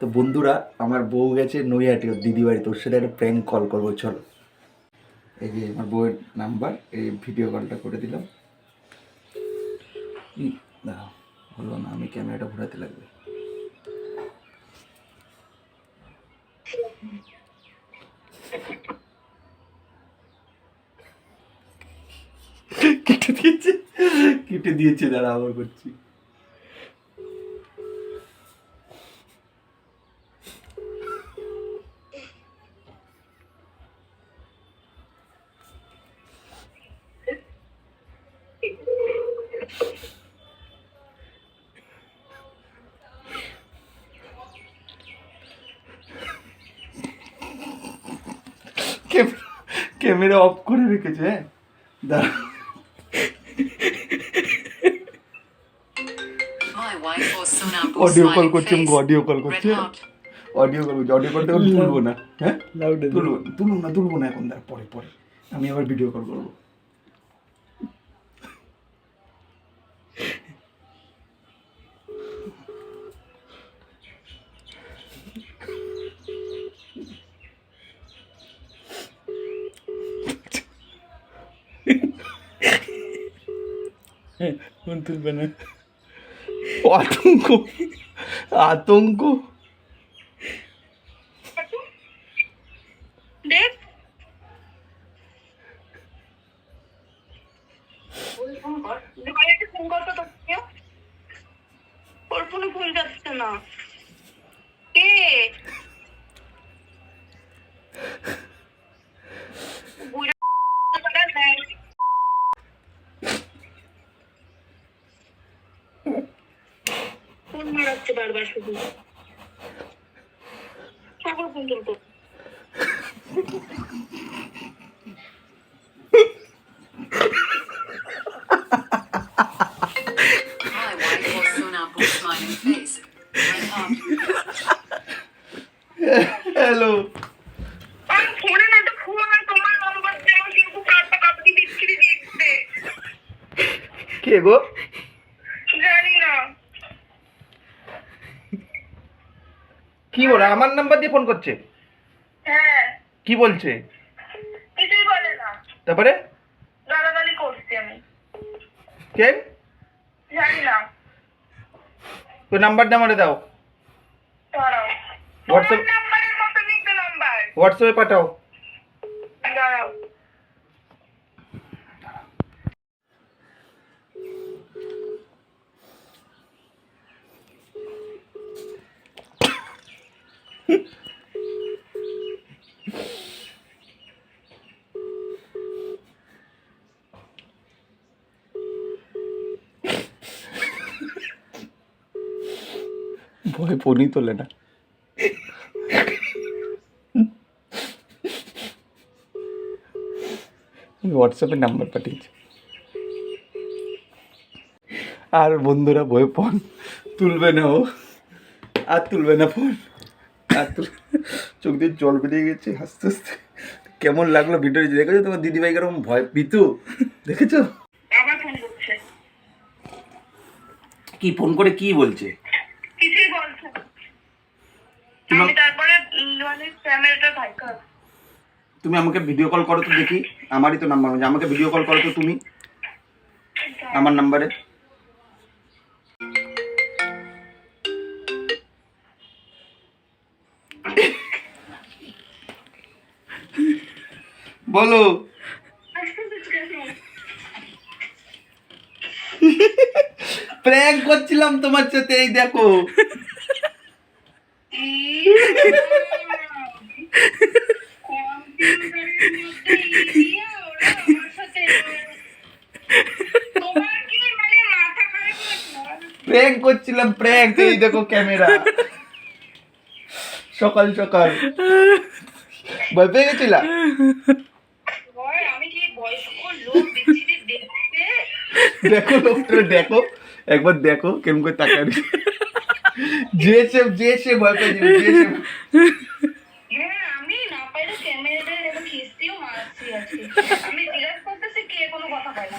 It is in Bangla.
তো বন্ধুরা, আমার বউ গেছে নৈহাটি, ওর দিদি বাড়ি তোর সাথে একটা প্র্যাঙ্ক কল করব, চলো। এই যে আমার বউয়ের নাম্বার এই ভিডিও কলটা করে দিলাম। দাঁড়াও হলো না, আমি ক্যামেরাটা ঘোরাতে লাগবে। কেটে দিয়েছে কেটে দিয়েছে দাঁড়া আবার করছি। ক্যামেরা অফ করে রেখেছে হ্যাঁ? দাঁড়া অডিও কল করছি অডিও কল করছি অডিও কল করছি অডিও কলটা তুলবো না হ্যাঁ? তুলবো তুলবো না তুলবো না এখন দাঁড়া পরে পরে। আমি আবার ভিডিও কল করব। ফোন তুলবে না আতঙ্ক আতঙ্ক দেখ ফোন করতো তো কেউ ওর ফোনে ফোন যাচ্ছে না কে বুড়া দেখ। ফোন মারাচ্ছে বারবার শুধু. হ্যালো ফোনে না তো ফোন আর তোমার নম্বর দেওয়া কিন্তু কাটটা কাটতে বিক্রি দেখতে কে গো জানি না কি বলে? আমার নাম্বার দিয়ে ফোন করছে? হ্যাঁ। কি বলছে? কিছুই বলে না। তারপরে? গালাগালি করছি আমি। কে? জানি না। তোর নাম্বারটা আমারে দাও। দাঁড়াও। হোয়াটসঅ্যাপ নাম্বারের মতো কিন্তু নাম্বার হোয়াটসঅ্যাপে পাঠাও। দাঁড়াও। ভয় ফোনই তোলে না হোয়াটসঅ্যাপে নাম্বার পাঠিয়েছে। আর বন্ধুরা বই ফোন তুলবে না ও। আর তুলবে না ফোন আর তুল চোখ দিয়ে জল বেরিয়ে গেছে হাসতে হাসতে কেমন লাগল ভিডিওটি দেখেছ তোমার দিদিভাই কেরকম ভয় পিতু দেখেছ? কি ফোন করে কি বলছে? কিছুই বলছে আমি তারপরে মানে ক্যামেরাটা ঢাকা তুমি আমাকে ভিডিও কল করো তো দেখি। আমারই তো নাম্বার আমাকে ভিডিও কল করো তো তুমি। আমার নাম্বারে বলো। প্র্যাঙ্ক করছিলাম তোমার সাথে, এই দেখো। প্র্যাঙ্ক করছিলাম, প্র্যাঙ্ক, এই দেখো ক্যামেরা। সকাল সকাল। ভয় পেয়ে গেছিলা? আমি কি বয়স্ক লোক বিচ্ছিরি দেখতে দেখো লোকটা দেখো। একবার দেখো কেমন করে তাকানি যে সে যে সে ভয় পেয়ে যাবে যে সে হ্যাঁ আমি না পাইলে ক্যামেরাটা এরকম খিস্তিও মারছি আজকে। আমি জিজ্ঞাসা করতেছি কে কোনো কথা বলে না।